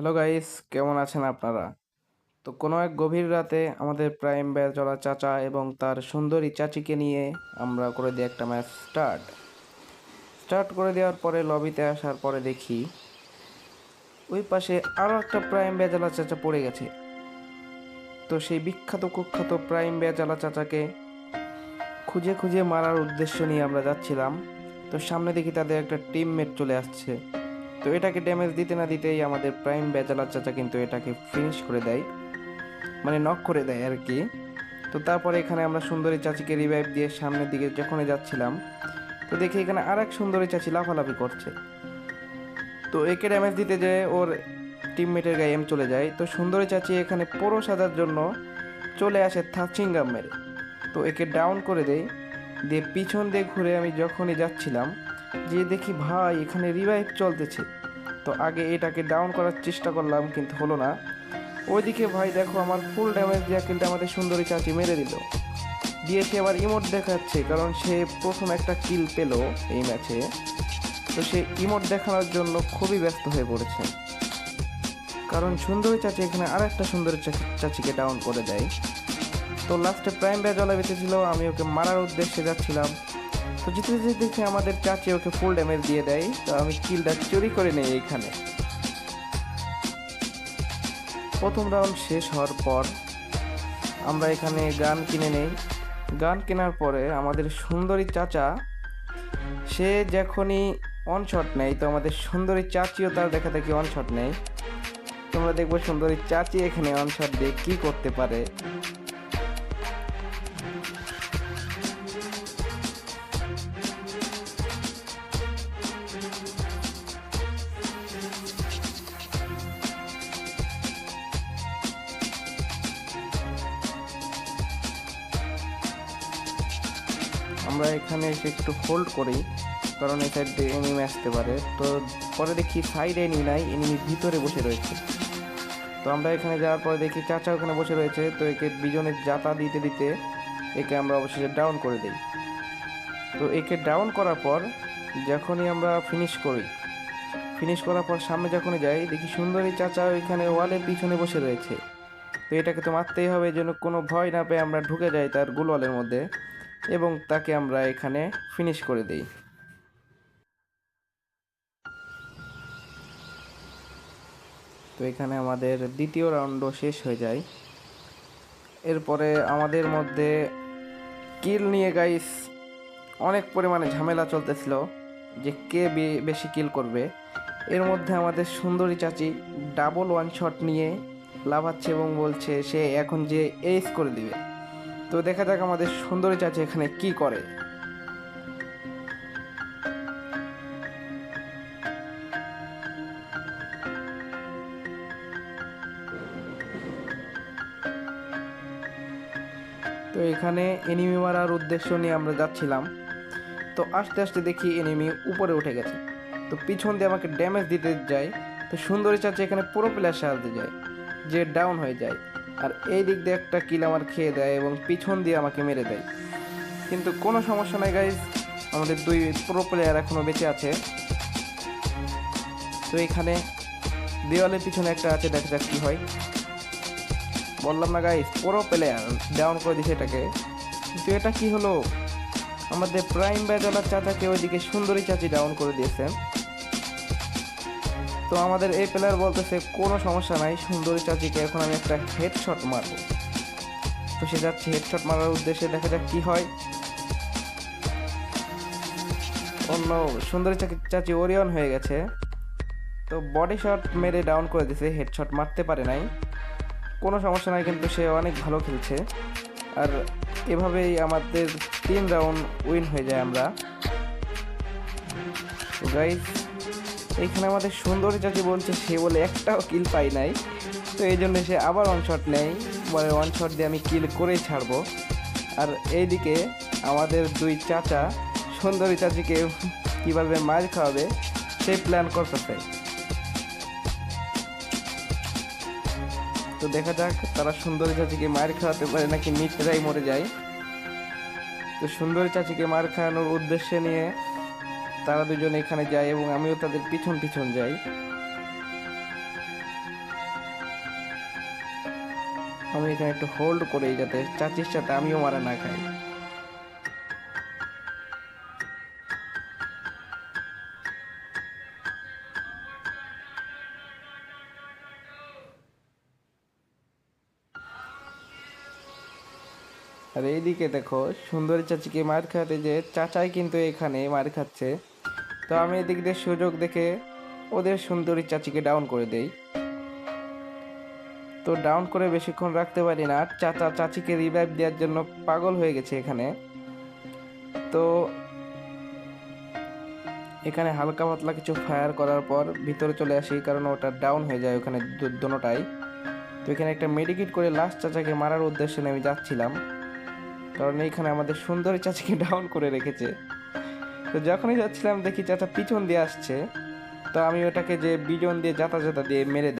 Hello guys কেমন আছেন আপনারা? তো কোনো এক গভীর রাতে আমাদের প্রাইম চলা চাচা এবং তার সুন্দরী চাচিকে নিয়ে আমরা করে দিই একটা ম্যাচ স্টার্ট। স্টার্ট করে দেওয়ার পরে লবিতে আসার পরে দেখি ওই পাশে আরও একটা প্রাইম বেজালা চাচা পড়ে গেছে। তো সেই বিখ্যাত কুখ্যাত প্রাইম বেজালা চাচাকে খুঁজে খুঁজে মারার উদ্দেশ্য নিয়ে আমরা যাচ্ছিলাম। তো সামনে দেখি তাদের একটা টিমমেট চলে আসছে। তো এটাকে ড্যামেজ দিতে না দিতেই আমাদের প্রাইম বেজালার চাচা কিন্তু এটাকে ফিনিশ করে দেয়। মানে নক করে দেয় আর কি। তো তারপরে এখানে আমরা সুন্দরী চাচিকে রিভাইভ দিয়ে সামনের দিকে যখনই যাচ্ছিলাম, তো দেখি এখানে আর এক সুন্দরী চাচি লাফালাফি করছে। তো একে ড্যামেজ দিতে যে ওর টিমমেটের গায়ে এম চলে যায়। তো সুন্দরী চাচি এখানে পোড়ো সাজার জন্য চলে আসে থাচিঙ্গাম মেরে তো একে ডাউন করে দেয়। দিয়ে পিছন দিয়ে ঘুরে আমি যখনই যাচ্ছিলাম যে দেখি ভাই এখানে রিভাইভ চলতেছে। তো আগে এটাকে ডাউন করার চেষ্টা করলাম, কিন্তু হলো না। ওইদিকে ভাই দেখো আমার ফুল ড্যামেজ দেওয়া কিলটা আমাদের সুন্দরী চাচি মেরে দিল। দিয়ে সে আবার ইমোট দেখাচ্ছে, কারণ সে প্রথম একটা কিল পেল এই ম্যাচে তো সে ইমোট দেখানোর জন্য খুবই ব্যস্ত হয়ে পড়েছে। কারণ সুন্দরী চাচি এখানে আর একটা সুন্দরী চাচি- চাচিকে ডাউন করে দেয়। তো লাস্টে প্রাইম ব্যাজ জলা বেঁচেছিল, আমি ওকে মারার উদ্দেশ্যে যাচ্ছিলাম। তো যেতে যেতে দেখি আমাদের চাচি ওকে ফুল ড্যামেজ দিয়ে দেয়। তো আমি কিলটা চুরি করে নেই এইখানে প্রথম রাউন্ড শেষ হওয়ার পর আমরা এখানে গান কিনে নেই। গান কেনার পরে আমাদের সুন্দরী চাচা, সে যখনই অন শট নেয়, তো আমাদের সুন্দরী চাচিও তার দেখা দেখি অন শট নেই তোমরা দেখব সুন্দরী চাচি এখানে অন শট দিয়ে কী করতে পারে। আমরা এখানে এসে একটু হোল্ড করি, কারণ এই সাইড দিয়ে এনিমি আসতে পারে। তো পরে দেখি সাইডে এনিমি নাই এনিমি ভিতরে বসে রয়েছে। তো আমরা এখানে যাওয়ার পরে দেখি চাচা ওখানে বসে রয়েছে, তো একে বিজনের জাতা দিতে দিতে একে আমরা অবশেষে ডাউন করে দিই। তো একে ডাউন করার পর যখনই আমরা ফিনিশ করি ফিনিশ করার পর সামনে যখনই যাই, দেখি সুন্দরী চাচা ওইখানে ওয়ালের পিছনে বসে রয়েছে। তো এটাকে তো মারতেই হবে, যেন কোনো ভয় না পেয়ে আমরা ঢুকে যাই তার গুলওয়ালের মধ্যে। এবং তাকে আমরা এখানে ফিনিশ করে দিই। তো এখানে আমাদের দ্বিতীয় রাউন্ডও শেষ হয়ে যায়। এরপরে আমাদের মধ্যে কিল নিয়ে গাইস অনেক পরিমাণে ঝামেলা চলতেছিল যে কে বেশি কিল করবে। এর মধ্যে আমাদের সুন্দরী চাচি ডাবল ওয়ান শট নিয়ে লাভাচ্ছে এবং বলছে সে এখন যে এইস করে দিবে। তো দেখা যাক আমাদের সুন্দরী চাচি এখানে কি করে। তো এখানে এনিমি মারার উদ্দেশ্য নিয়ে আমরা যাচ্ছিলাম। তো আস্তে আস্তে দেখি এনিমি উপরে উঠে গেছে। তো পিছন দিয়ে আমাকে ড্যামেজ দিতে যায়। তো সুন্দরী চাচি এখানে পুরো প্লেয়ার সাজাতে যায়, যে ডাউন হয়ে যায়। আর এই দিক দিয়ে একটা কিল আমার খেয়ে দেয় এবং পিছন দিয়ে আমাকে মেরে দেয়। কিন্তু কোনো সমস্যা নাই গাইজ আমাদের দুই প্রো প্লেয়ার এখনও বেঁচে আছে। তো এখানে দেওয়ালের পিছনে একটা আছে, দেখা যাক কী হয়। বললাম না গাইজ পুরো প্লেয়ার ডাউন করে দিছে এটাকে। কিন্তু এটা কি হলো? আমাদের প্রাইম ব্যাজলার চাচাকে ওইদিকে সুন্দরী চাচি ডাউন করে দিয়েছে। তো আমাদের এই প্লেয়ার বলতেছে, কোনো সমস্যা নাই, সুন্দরী চাচিকে এখন আমি একটা হেডশট মারবো। তো সে যাচ্ছে হেডশট মারার উদ্দেশ্যে দেখা যাক কি হয়। অন্য সুন্দরী চাচি চাচি ওরিয়ন হয়ে গেছে। তো বডি শট মেরে ডাউন করে দিয়েছে হেডশট মারতে পারে নাই। কোনো সমস্যা নাই, কিন্তু সে অনেক ভালো খেলছে। আর এভাবেই আমাদের তিন রাউন্ড উইন হয়ে যায় আমরা। গাইজ এখানে আমাদের সুন্দরী চাচি বলছে সে বলে একটাও কিল পাই নাই। তো এই জন্য সে আবার ওয়ান শট নেয়। বলে ওয়ান শট দিয়ে আমি কিল করেই ছাড়বো। আর এইদিকে আমাদের দুই চাচা সুন্দরী চাচিকে কীভাবে মার খাওয়াবে সেই প্ল্যান করতেছে। তো দেখা যাক তারা সুন্দরী চাচিকে মার খাওয়াতে পারে নাকি নিজেরাই মরে যায়। তো সুন্দরী চাচিকে মার খাওয়ানোর উদ্দেশ্যে নিয়ে তারা দুজন এখানে যায় এবং আমিও তাদের পিছন পিছন যাই। আমি এখানে একটু হোল্ড করে যাতে চাচির সাথে আমিও মারা না খাই। আর এইদিকে দেখো, সুন্দরী চাচিকে মার খাওয়াতে যে চাচাই কিন্তু এখানে মার খাচ্ছে। তো আমি এদিক দিয়ে সুযোগ দেখে ওদের সুন্দরী চাচিকে ডাউন করে দেই। তো ডাউন করে বেশিক্ষণ রাখতে পারি না, চাচা, চাচিকে রিভাইভ দেওয়ার জন্য পাগল হয়ে গেছে এখানে। তো এখানে হালকা পাতলা কিছু ফায়ার করার পর ভিতরে চলে আসি কারণ ওটা ডাউন হয়ে যায় ওখানে দোনোটাই তো এখানে একটা মেডিকেট করে লাস্ট চাচাকে মারার উদ্দেশ্যে আমি যাচ্ছিলাম। কারণ এইখানে আমাদের সুন্দরী চাচিকে ডাউন করে রেখেছে। তো যখনই যাচ্ছিলাম, দেখি চাচা পিছন দিয়ে আসছে। তো আমি ওটাকে যে বিজন দিয়ে যাতা যাতা দিয়ে মেরে